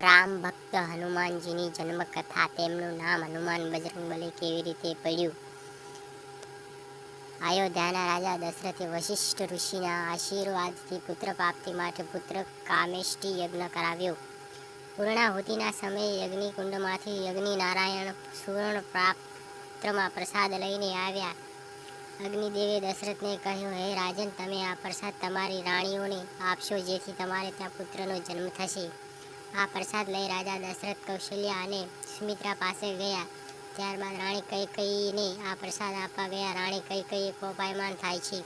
રામ ભક્ત હનુમાનજીની જન્મકથા તેમનું નામ હનુમાન બજરંગબલી કેવી રીતે પડ્યું? અયોધ્યાના રાજા દશરથે વશિષ્ઠ ઋષિના આશીર્વાદથી પુત્ર પ્રાપ્તિ માટે પુત્ર કામેષ્ટી યજ્ઞ કરાવ્યો. પૂર્ણાહુતિના સમયે યજ્ઞ કુંડમાંથી યજ્ઞ નારાયણ સુવર્ણ પ્રાપ્તમાં પ્રસાદ લઈને આવ્યા. અગ્નિદેવે દશરથને કહ્યું, હે રાજન, તમે આ પ્રસાદ તમારી રાણીઓને આપશો, જેથી તમારે ત્યાં પુત્રનો જન્મ થશે. આ પ્રસાદ લઈ રાજા દશરથ કૌશલ્યા અને સુમિત્રા પાસે ગયા. ત્યારબાદ રાણી કઈ કઈને આ પ્રસાદ આપવા ગયા. રાણી કઈ કઈ કોપાયમાન થાય છે.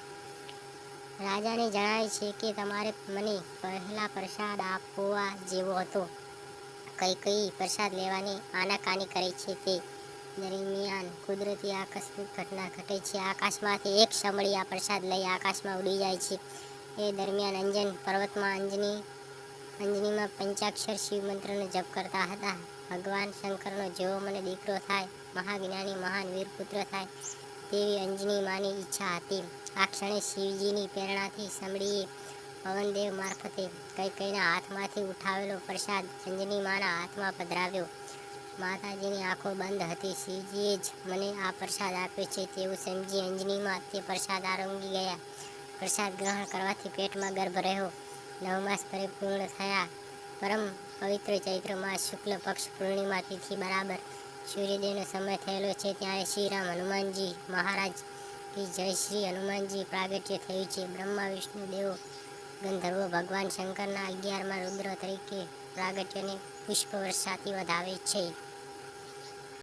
રાજાને જણાય છે કે તમારે મને પહેલા પ્રસાદ આપવા જેવો હતો. કઈ કઈ પ્રસાદ લેવાની આનાકાની કરે છે તે દરમિયાન કુદરતી આકસ્મિક ઘટના ઘટે છે. આકાશમાંથી એક સમળી આ પ્રસાદ લઈ આકાશમાં ઉડી જાય છે. એ દરમિયાન અંજન પર્વતમાં અંજની અંજનીમાં પંચાક્ષર શિવ મંત્રનો જપ કરતા હતા. ભગવાન શંકરનો જેવો મને દીકરો થાય, મહાજ્ઞાની મહાન વીરપુત્ર થાય, તેવી અંજની માની ઈચ્છા હતી. આ ક્ષણે શિવજીની પ્રેરણાથી સમડીએ પવનદેવ મારફતે કઈ કઈના હાથમાંથી ઉઠાવેલો પ્રસાદ અંજની માના હાથમાં પધરાવ્યો. માતાજીની આંખો બંધ હતી. શિવજીએ જ મને આ પ્રસાદ આપ્યો છે તેવું સમજી અંજનીમાં તે પ્રસાદ આરંગી ગયા. પ્રસાદ ગ્રહણ કરવાથી પેટમાં ગર્ભ રહ્યો. નવ માસ પરિપૂર્ણ થયા. પરમ પવિત્ર ચૈત્ર માસ શુક્લ પક્ષ પૂર્ણિમા તિથિ બરાબર સૂર્યોદયનો સમય થયેલો છે ત્યારે શ્રીરામ હનુમાનજી મહારાજ કી જય શ્રી હનુમાનજી પ્રાગટ્ય થયું છે. બ્રહ્મા, વિષ્ણુ, દેવો, ગંધર્વો, ભગવાન શંકરના અગિયારમાં રુદ્ર તરીકે પ્રાગટ્યને પુષ્પ વર્ષાથી વધાવે છે.